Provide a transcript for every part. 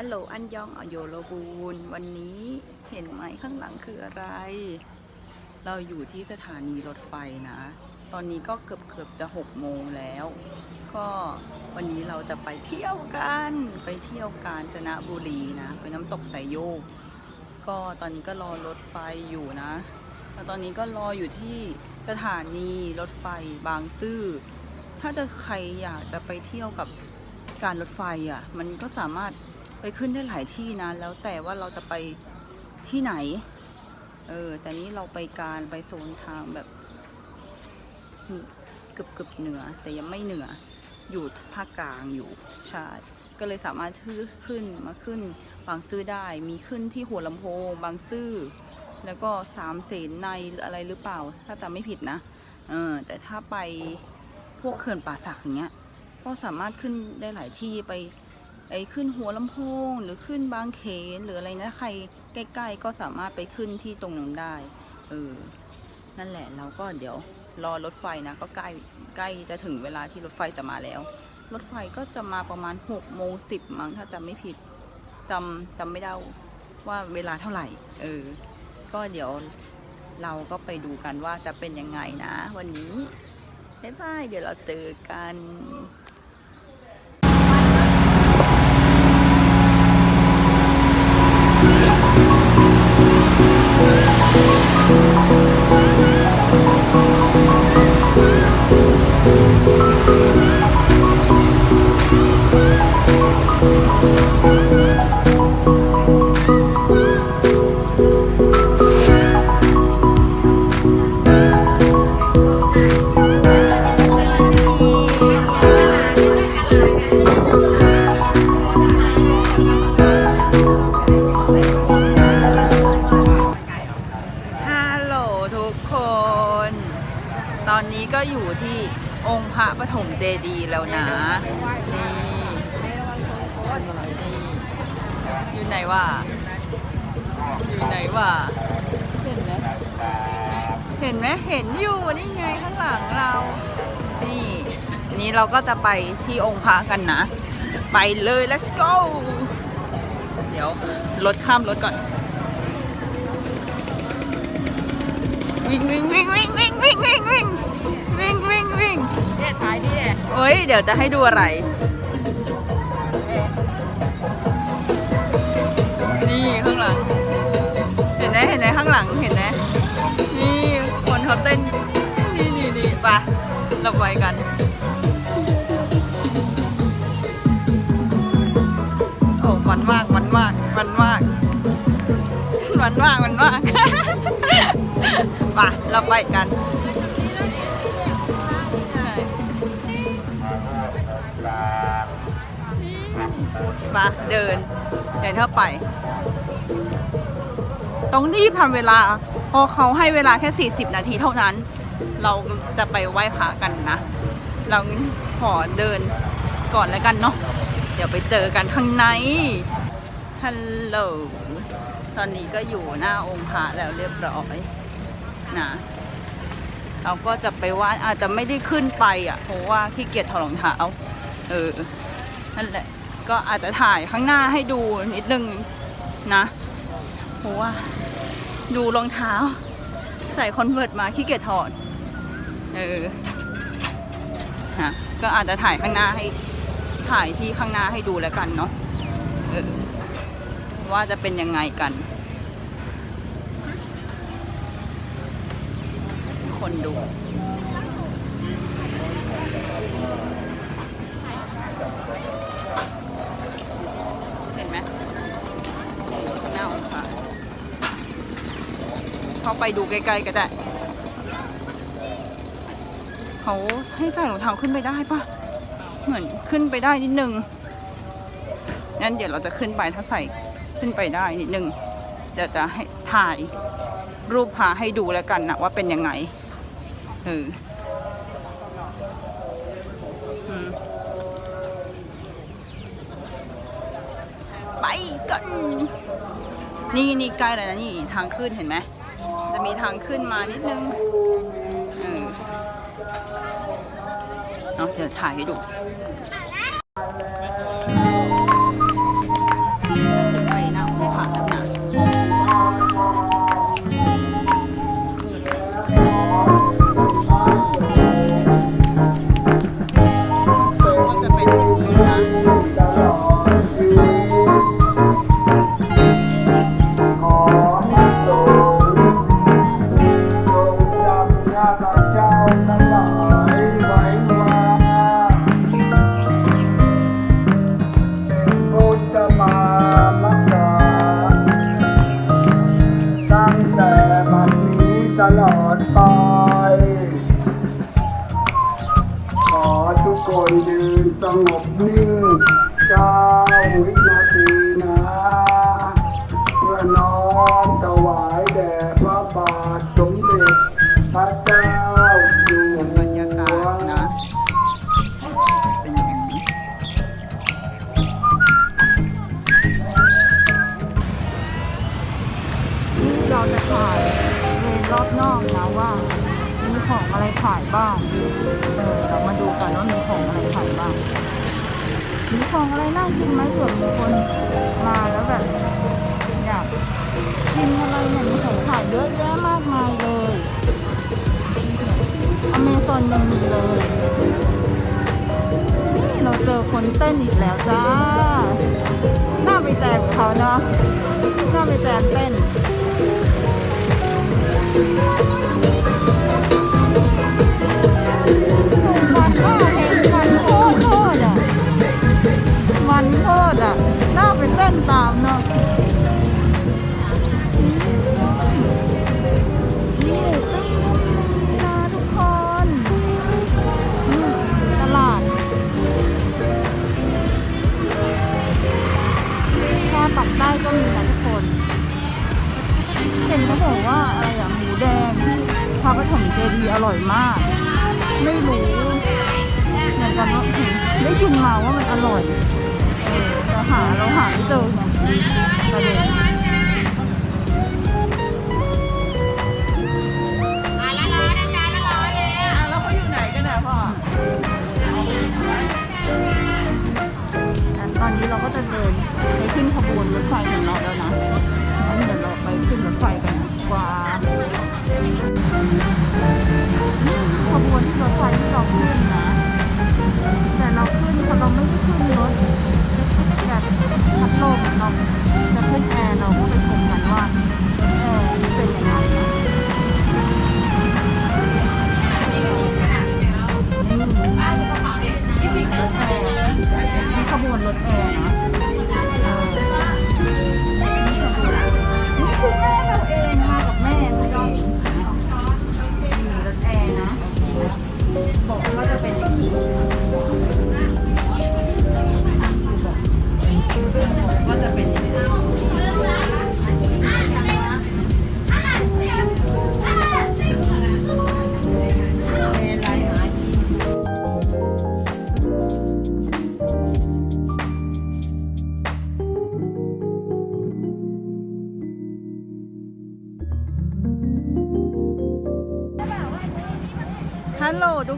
ฮัลโหลอันยองอโยโรบูนวันนี้เห็นไหมข้างหลังคืออะไร เราอยู่ที่สถานีรถไฟนะ ตอนนี้ก็เกือบเกือบจะหกโมงแล้ว ก็วันนี้เราจะไปเที่ยวกัน ไปเที่ยวกาญจนบุรีนะ ไปน้ำตกสายโยก ก็ตอนนี้ก็รอรถไฟอยู่นะ แล้วตอนนี้ก็รออยู่ที่สถานีรถไฟบางซื่อ ถ้าจะใครอยากจะไปเที่ยวกับการรถไฟอะ มันก็สามารถ ไปขึ้นได้หลายที่นะ แล้วแต่ว่าเราจะไปที่ไหน เออ แต่นี้เราไปการไปโซนทางแบบเกือบเกือบเหนือ แต่ยังไม่เหนือ อยู่ภาคกลางอยู่ ใช่ ก็เลยสามารถขึ้นขึ้นมาขึ้นบางซื่อได้ มีขึ้นที่หัวลำโพง บางซื่อ แล้วก็สามเสนในออะไรหรือเปล่า ถ้าจำไม่ผิดนะ เออ แต่ถ้าไปพวกเขื่อนป่าสักอย่างเงี้ย ก็สามารถขึ้นได้หลายที่ไป ไอ้ขึ้นหัวลำโพง หรือขึ้นบางเขนหรืออะไรนะใครใกล้ๆก็สามารถไปขึ้นที่ตรงนั้นได้เออนั่นแหละเราก็เดี๋ยวรอรถไฟนะก็ใกล้ใกล้จะถึงเวลาที่รถไฟจะมาแล้ว รถไฟก็จะมาประมาณ6กโมงสิบมั้งถ้าจำไม่ผิดจำจำไม่ได้ว่าเวลาเท่าไหร่เออก็เดี๋ยวเราก็ไปดูกันว่าจะเป็นยังไงนะ วันนี้บ๊ายบายเดี๋ยวเราเจอกัน นี้เราก็จะไปที่องค์พระกันนะ ไปเลย let's go เดี๋ยวรถข้ามรถก่อน วิ่งวิ่งวิ่งวิ่งวิ่งวิ่งวิ่งวิ่งวิ่งวิ่งวิ่งเนี่ยถ่ายดิเฮ้ย เดี๋ยวจะให้ดูอะไร นี่ข้างหลัง เห็นไหมเห็นไหมข้างหลังเห็นไหมนี่คนเขาเต้น นี่นี่นี่ไปะเราไปกัน มันมากมันมากมันมากมันมากมันมากไปะเราไปกันมาเดินเดินเข้าไป ต้องรีบทำเวลาเพราะเขาให้เวลาแค่ 40 นาทีเท่านั้น เราจะไปไหว้พระกันนะ เราขอเดินก่อนแล้วกันเนาะ เดี๋ยวไปเจอกันข้างใน ฮัลโหล ตอนนี้ก็อยู่หน้าองค์พระแล้วเรียบร้อยนะ เราก็จะไปไหว้อาจจะไม่ได้ขึ้นไปอะ เพราะว่าขี้เกียจถอดรองเท้า เออ นั่นแหละ ก็อาจจะถ่ายข้างหน้าให้ดูนิดนึงนะ เพราะว่าดูรองเท้า ใส่คอนเวิร์ตมาขี้เกียจถอด เออ ฮะ ก็อาจจะถ่ายข้างหน้าให้ ถ่ายที่ข้างหน้าให้ดูแล้วกันเนาะว่าจะเป็นยังไงกัน คนดูเห็นไหมหน้าองค์พระเข้าไปดูใกล้ๆก็ได้ เขาให้ใส่รองเท้าขึ้นไปได้ปะ เหมือนขึ้นไปได้นิดนึงงั้นเดี๋ยวเราจะขึ้นไปถ้าใส่ขึ้นไปได้นิดนึงเดี๋ยวจะให้ถ่ายรูปพาให้ดูแล้วกันนะว่าเป็นยังไงเออไปกันนี่นี่ใกล้แล้วนะนี่ทางขึ้นเห็นไหมจะมีทางขึ้นมานิดนึง 然后现在差一种。 รอบนอกนะว่ามีของอะไรขายบ้าง เออเรามาดูกันว่ามีของอะไรขายบ้าง มีของอะไรน่ากินไหมเผื่อมีคนมาแล้วแบบอยากกินอะไรเนี่ยมีของขายเยอะแยะมากมายเลยอเมซอนยังมีเลย นี่เราเจอคนเต้นอีกแล้วจ้า น่าไปแจกเขาเนาะน่าไปแจกเต้น มั หาเราหาไม่เจอไงประเด็นอะตอนนี้เราก็จะเดินไปขึ้นขบวนรถไฟของเราแล้วนะงั้นเดี๋ยวเราไปขึ้นรถไฟกันดีกว่าขบวนรถไฟที่เราขึ้นนะ แต่เราขึ้นเพราะเราไม่ได้ขึ้นรถ พัดลมเราจะขึ้นแอร์เราก็ไปชมกันว่า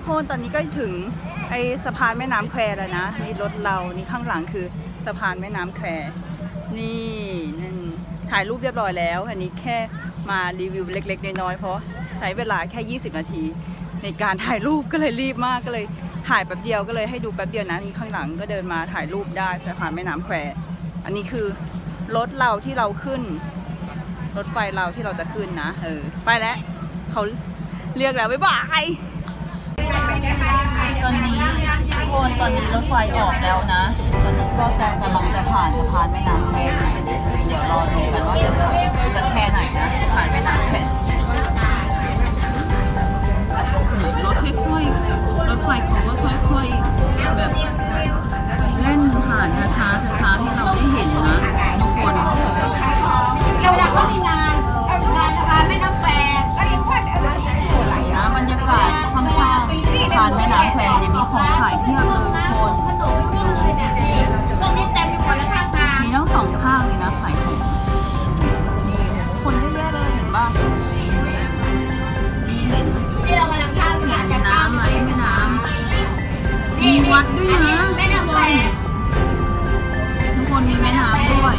คนตอนนี้ก็ถึงไอสะพานแม่น้ำแควแล้วนะนี่รถเรานี่ข้างหลังคือสะพานแม่น้ำแควนี่นั่นถ่ายรูปเรียบร้อยแล้ว อันนี้แค่มารีวิวเล็กๆน้อยๆเพราะใช้เวลาแค่ 20 นาที ในการถ่ายรูปก็เลยรีบมากก็เลยถ่ายแป๊บเดียวก็เลยให้ดูแป๊บเดียวนะนี่ข้างหลังก็เดินมาถ่ายรูปได้สะพานแม่น้ำแควอันนี้คือรถเราที่เราขึ้น รถไฟเราที่เราจะขึ้นนะเออไปแล้วเขาเรียกแล้วบ๊ายบาย ตอนนี้ทุกคนตอนนี้รถไฟออกแล้วนะ ตอนนี้ก็จะกำลังจะผ่านสะพานแม่น้ำแควนะเดี๋ยวรอดูกันว่าจะสจะแค่ไหนนะสะพานแม่น้ำแควเนี่ยรถค่อยๆรถไฟเขาก็ค่อยๆแบบเล่นผ่านช้าๆช้าๆให้เราได้เห็นนะทุกคนเราอยากก็มีงาน ของขายเพียบเลยทุกคนขนมเลยเนี่ยตรงนี้เต็มไปหมดแล้วข้างทางมีทั้งสองข้างเลยนะขายของนี่คนเยอะแยะเลยเห็นป่ะนี่เห็นที่เรากำลังข้ามเห็ผ่านนกันน้ำไหมแม่น้ำมีวัดด้วยนะไม่น้ำแปลงทุกคนมีแม่น้ำด้วย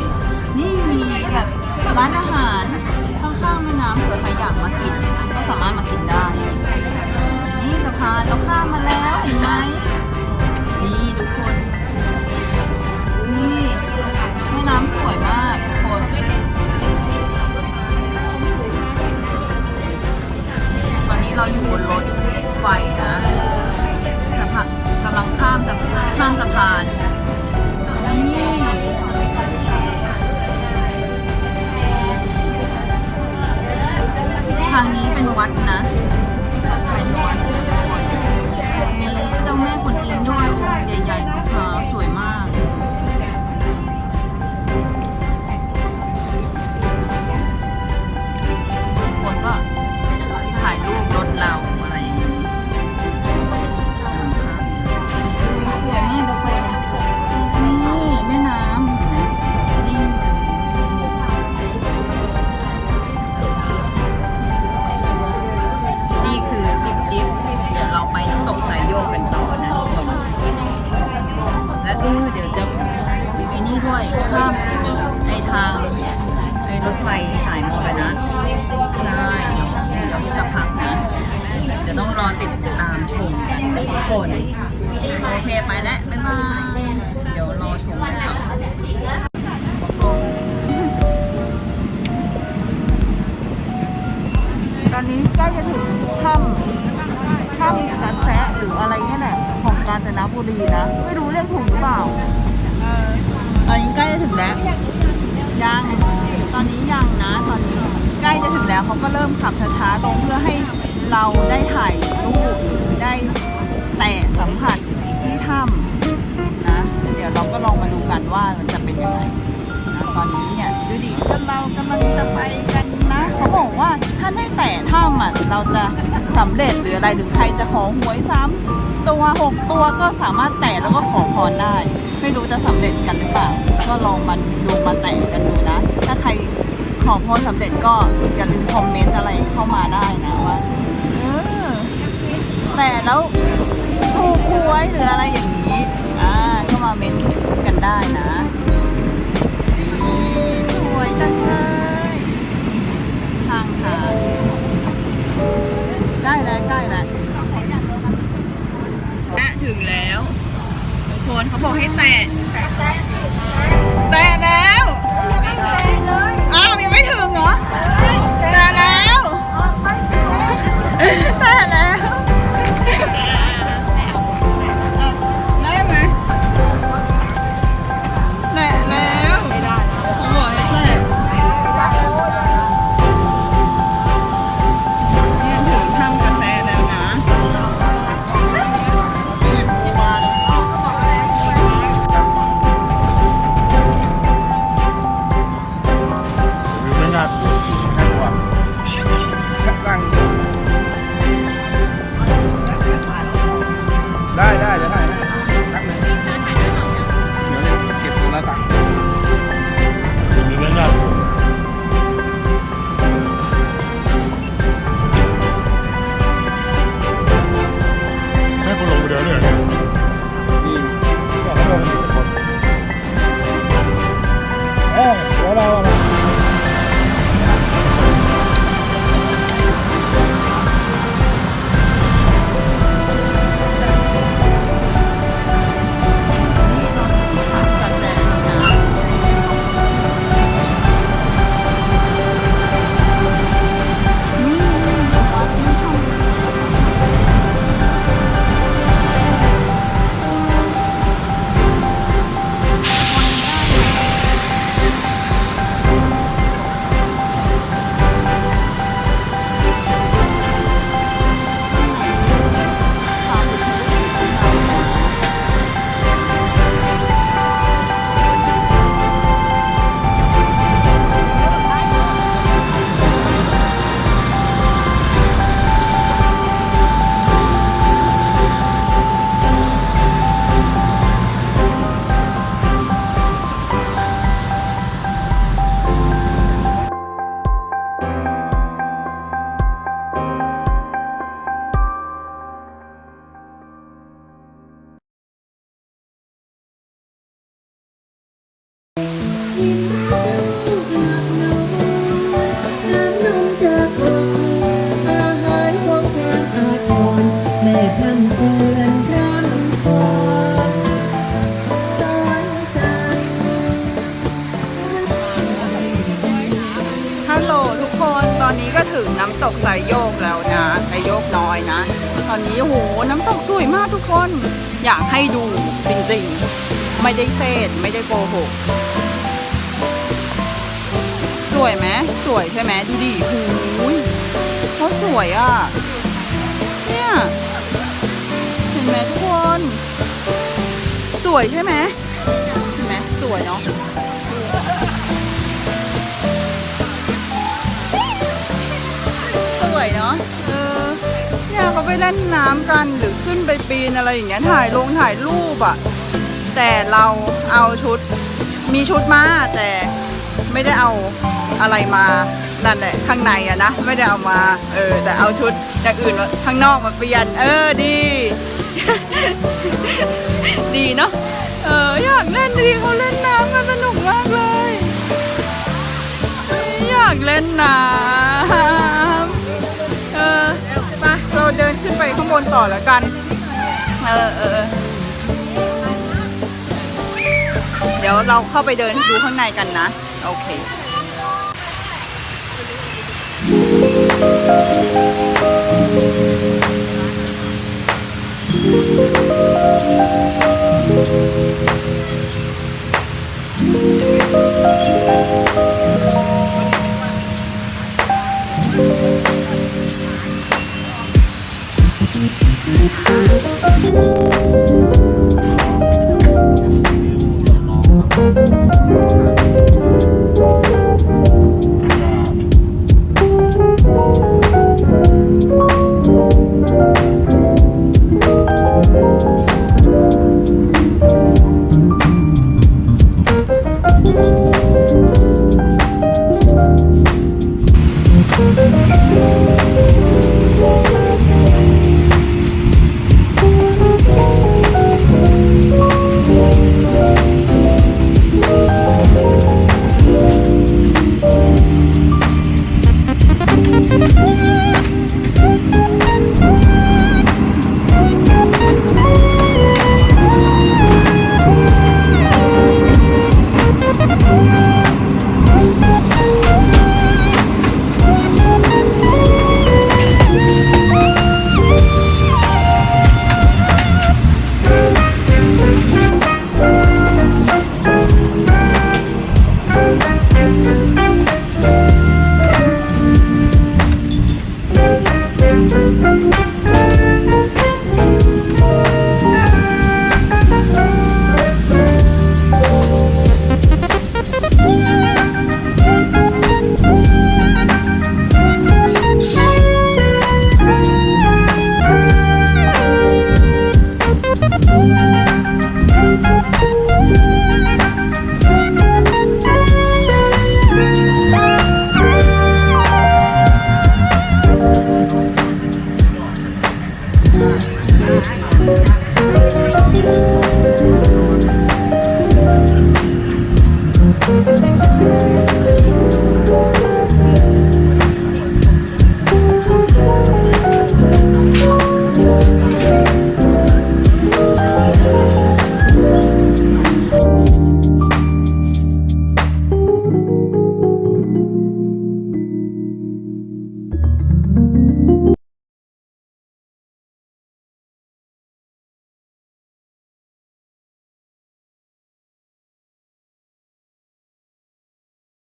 นี่มีแบบร้านอาหารข้างๆแม่น้ำเผื่อใครอยากมากิน ก็สามารถมากินได้ นี่สะพานเราข้ามมาแล้ว แล้วบ๊ายบายเดี๋ยวรอชมกันต่อตอนนี้ใกล้จะถึงถ้ำถ้ำสันแสะหรืออะไรเนี่ยแหละของกาญจนบุรีนะไม่รู้เรียกถูกหรือเปล่าตอนนี้ใกล้จะถึงแล้วยังตอนนี้ยังนะ ตอนนี้ใกล้จะถึงแล้วเขาก็เริ่มขับช้าๆลงเพื่อให้เราได้ถ่ายรูปหรือได้แตะสัมผัส ถ้ำนะ เดี๋ยวเราก็ลองมาดูกันว่ามันจะเป็นยังไงนะตอนนี้เนี่ยดูดิก็เรากำลังจะไปกันนะเขาบอกว่าถ้าได้แตะถ้ำอะเราจะสำเร็จหรืออะไรหรือใครจะขอหวยซ้ำตัวหกตัวก็สามารถแตะแล้วก็ขอพรได้ ไม่รู้จะสำเร็จกันหรือเปล่า ก็ลองมาดูมาแตะกันดูนะ ถ้าใครขอพรสำเร็จก็อย่าลืมคอมเมนต์อะไรเข้ามาได้นะว่าแต่แล้วถูก หวยหรืออะไรอย่างนี้ อ่า ก็มาเมนต์กันได้นะ นี่สวยจังเลยทางทางได้แล้วใกล้แล้วและถึงแล้วทุกคนเขาบอกให้แตะ แตะแล้วอ้าวยังไม่ถึงเหรอ แตะแล้ว แตะ ไม่ได้เซตไม่ได้โกหก สวยไหมสวยใช่ไหมดูดิหูยเขาสวยอะ เนี่ยเห็นไหมทุกคน สวยใช่ไหมเห็นไหมสวยเนาะสวยเนาะเออเนี่ยเขาไปเล่นน้ำกันหรือขึ้นไปปีนอะไรอย่างเงี้ยถ่ายลงถ่ายรูปอะ แต่เราเอาชุดมีชุดมาแต่ไม่ได้เอาอะไรมานั่นแหละข้างในอะนะไม่ได้เอามา เออแต่เอาชุดจากอื่นข้างนอกมาเปลี่ยน เออดี ดีเนาะเอออยากเล่นดีเขาเล่นน้ำกันสนุกมากเลย อยากเล่นน้ำเออไปเราเดินขึ้นไปข้างบนต่อแล้วกัน เออเออ ดี๋ยวเราเข้าไปเดินดูข้างในกันนะ โอเค Thank Thank you.